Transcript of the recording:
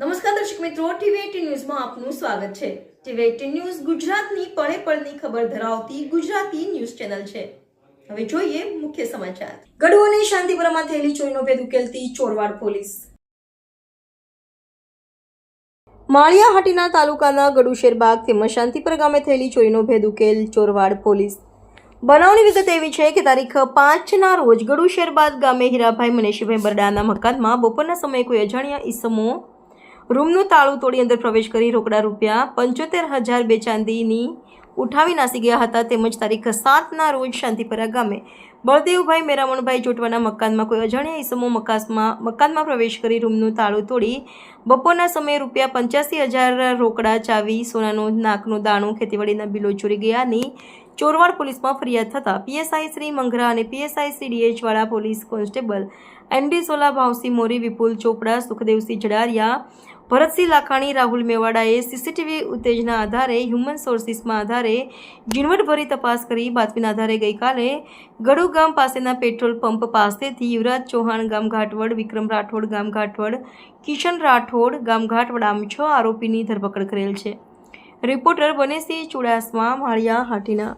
નમસ્કાર દર્શક મિત્રો ટીવી ન્યૂઝમાં આપનું સ્વાગત છે. ટીવી એટીન ન્યૂઝ ગુજરાતની પળે પળની ખબર ધરાવતી ગુજરાતી ન્યૂઝ ચેનલ છે. હવે જોઈએ મુખ્ય સમાચાર. ગઢવો અને શાંતિપુરામાં થયેલી ચોરીનો ભેદ ઉકેલતી ચોરવાડ પોલીસ. માળિયા હાટીના તાલુકાના ગડુશેરબાગ તેમજ શાંતિપુર ગામે થયેલી ચોરીનો ભેદ ઉકેલ ચોરવાડ પોલીસ. બનાવની વિગત એવી છે કે તારીખ પાંચના રોજ ગડુશેરબાદ ગામે હીરાભાઈ મનેશીભાઈ બરડાના મકાનમાં બપોરના સમયે કોઈ અજાણ્યા ઈસમો રૂમનું તાળું તોડી અંદર પ્રવેશ કરી રોકડા રૂપિયા પંચોતેર હજાર બે ચાંદીની ઉઠાવી નાસી ગયા હતા. તેમજ તારીખ સાતના રોજ શાંતિપરા ગામે બળદેવભાઈ મેરામણભાઈ જોટવાના મકાનમાં કોઈ અજાણ્યા ઈસમો મકાસમાં મકાનમાં પ્રવેશ કરી રૂમનું તાળું તોડી બપોરના સમયે રૂપિયા પંચ્યાસી હજાર રોકડા ચાવી, સોનાનું નાકનું દાણું, ખેતીવાડીના બિલો ચોરી ગયાની ચોરવાડ પોલીસમાં ફરિયાદ થતાં પીએસઆઈ શ્રી મંગરા અને PSI Shri ડીએચવાળા police constable N D Sola Bhavsingh Mori, Vipul Chopda, Sukhdevsingh Jadariya Bharatsingh Lakhani, Rahul મેવાડાએ CCTV ઉત્તેજના આધારે હ્યુમન સોર્સિસમાં આધારે ઝીણવટભરી તપાસ કરી. બાતમીના આધારે ગઈકાલે ગડુ ગામ પાસેના પેટ્રોલ પંપ પાસેથી યુવરાજ ચૌહાણ ગામ ઘાટવડ, વિક્રમ રાઠોડ ગામ ઘાટવડ, કિશન રાઠોડ ગામ ઘાટવડ આમ છ આરોપીની ધરપકડ કરેલ છે. રિપોર્ટર બનેસિંહ ચુડાસમા, માળિયા, હાટીના